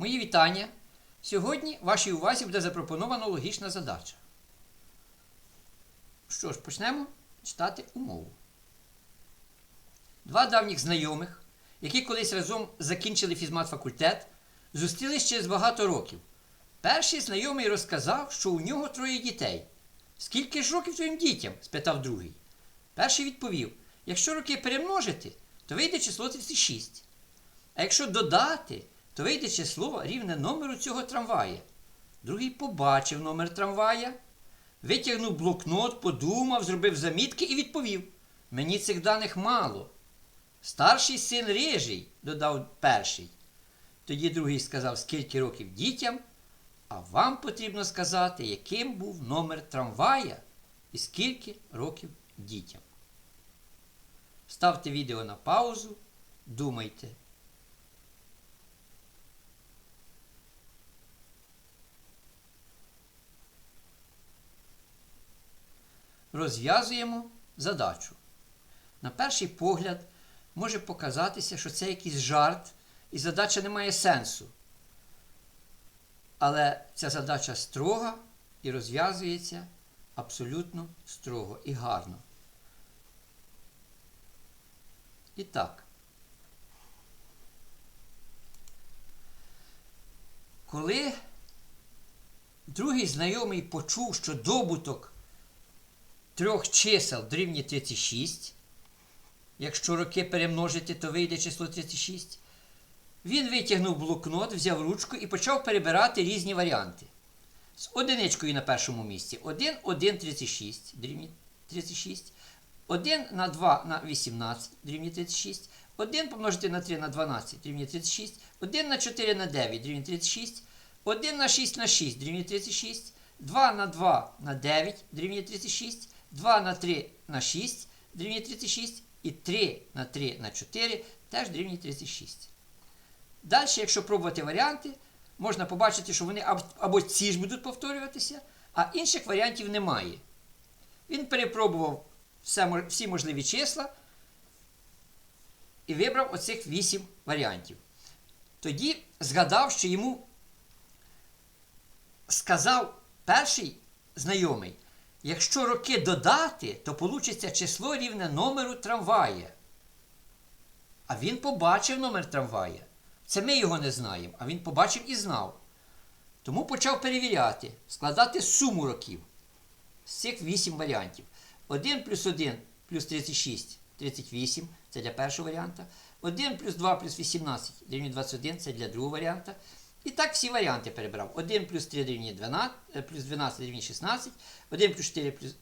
Мої вітання. Сьогодні вашій увазі буде запропонована логічна задача. Що ж, почнемо читати умову. Два давніх знайомих, які колись разом закінчили фізмат-факультет, зустрілись через багато років. Перший знайомий розказав, що у нього троє дітей. Скільки ж років твоїм дітям? спитав другий. Перший відповів: якщо роки перемножити, то вийде число 36. А якщо додати, то вийде число рівне номеру цього трамвая. Другий побачив номер трамвая, витягнув блокнот, подумав, зробив замітки і відповів: Мені цих даних мало. Старший син рижий, додав перший. Тоді другий сказав, скільки років дітям, а вам потрібно сказати, яким був номер трамвая і скільки років дітям. Ставте відео на паузу, думайте. Розв'язуємо задачу. На перший погляд може показатися, що це якийсь жарт і задача не має сенсу. Але ця задача строга і розв'язується абсолютно строго і гарно. І так. Коли другий знайомий почув, що добуток трьох чисел дорівнює 36, якщо роки перемножити, то вийде число 36, він витягнув блокнот, взяв ручку і почав перебирати різні варіанти. З одиничкою на першому місці 1, 1, 36, дорівнює 36. 1 на 2 на 18 дорівнює 36. 1 помножити на 3 на 12 дорівнює 36. 1 на 4 на 9 дорівнює 36. 1 на 6 на 6 дорівнює 36. 2 на 2 на 9 дорівнює 36. 2 на 3 на 6 дорівнює 36. І 3 на 3 на 4 теж дорівнює 36. Далі, якщо пробувати варіанти, можна побачити, що вони або ці ж будуть повторюватися, а інших варіантів немає. Він перепробував всі можливі числа і вибрав оцих 8 варіантів. Тоді згадав, що йому сказав перший знайомий, якщо роки додати, то получиться число рівне номеру трамвая. А він побачив номер трамвая. Це ми його не знаємо, а він побачив і знав. Тому почав перевіряти, складати суму років з цих 8 варіантів. 1 плюс 1 плюс 36 38 це для першого варіанта. 1 плюс 2 плюс 18 дорівнює 21 це для другого варіанта. І так всі варіанти перебрав. 1 плюс 3 дорівнює 12, е, плюс 12 дорівнює 16, 1 плюс 4 плюс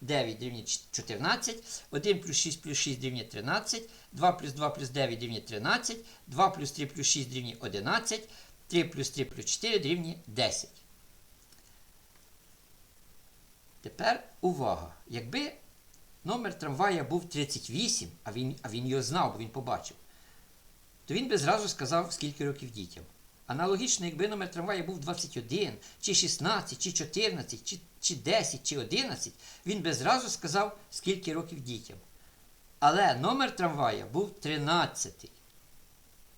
9 дорівнює 14, 1 плюс 6 плюс 6 дорівнює 13, 2 плюс 2 плюс 9 дорівнює 13, 2 плюс 3 плюс 6 дорівнює 11, 3 плюс 3 плюс 4 дорівнює 10. Тепер увага. Якби номер трамвая був 38, а він, а він його знав, бо він побачив, то він би зразу сказав, скільки років дітям. Аналогічно, якби номер трамвая був 21, чи 16, чи 14, чи, чи 10, чи 11, він би зразу сказав, скільки років дітям. Але номер трамвая був 13.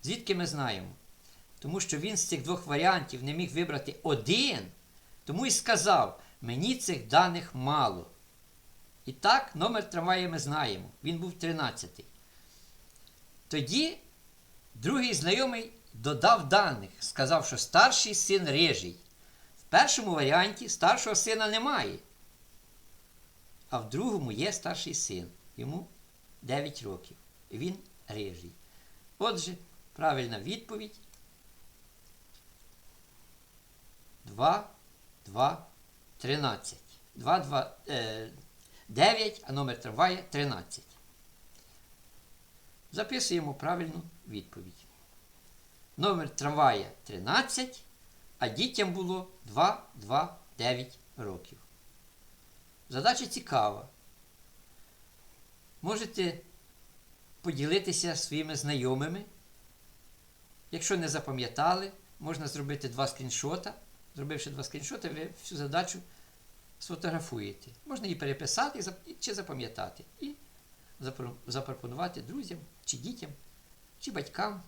Звідки ми знаємо? Тому що він з цих двох варіантів не міг вибрати один, тому і сказав, мені цих даних мало. І так, номер трамвая ми знаємо. Він був 13. Тоді другий знайомий додав даних, сказав, що старший син рижий. В першому варіанті старшого сина немає. А в другому є старший син. Йому 9 років. Він рижий. Отже, правильна відповідь 2, 2, 13. 2, 2, е, 9, а номер трамвая 13. Записуємо правильну відповідь. Номер трамвая 13, а дітям було 2, 2, 9 років. Задача цікава. Можете поділитися своїми знайомими. Якщо не запам'ятали, можна зробити два скріншота. Зробивши два скріншоти, ви всю задачу сфотографуєте. Можна її переписати чи запам'ятати. І запропонувати друзям, чи дітям, чи батькам.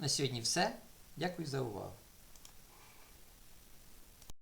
На сьогодні все. Дякую за увагу.